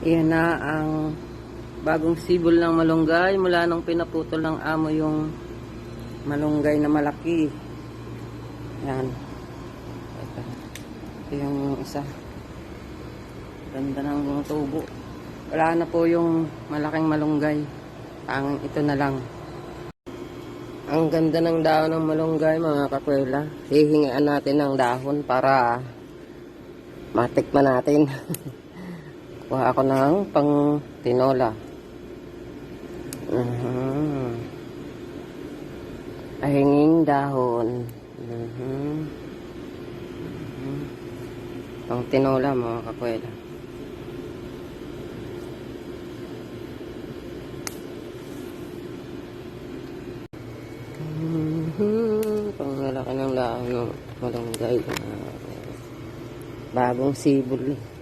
Iyan na ang bagong sibol ng malunggay mula nung pinaputol ng amo yung malunggay na malaki. Yan. Ito. Ito yung isa. Ganda ng tubo. Wala na po yung malaking malunggay. Ang ito na lang. Ang ganda ng dahon ng malunggay mga kakwela. Hihingaan natin ng dahon para matikman natin. Kuha ako ng pang tinola. Mhm. Ahinging dahon. Mhm. Mhm. Pang tinola mga kakwela. Mhm. Pang malaki ng dahon ng malunggay. Bagong sibol eh.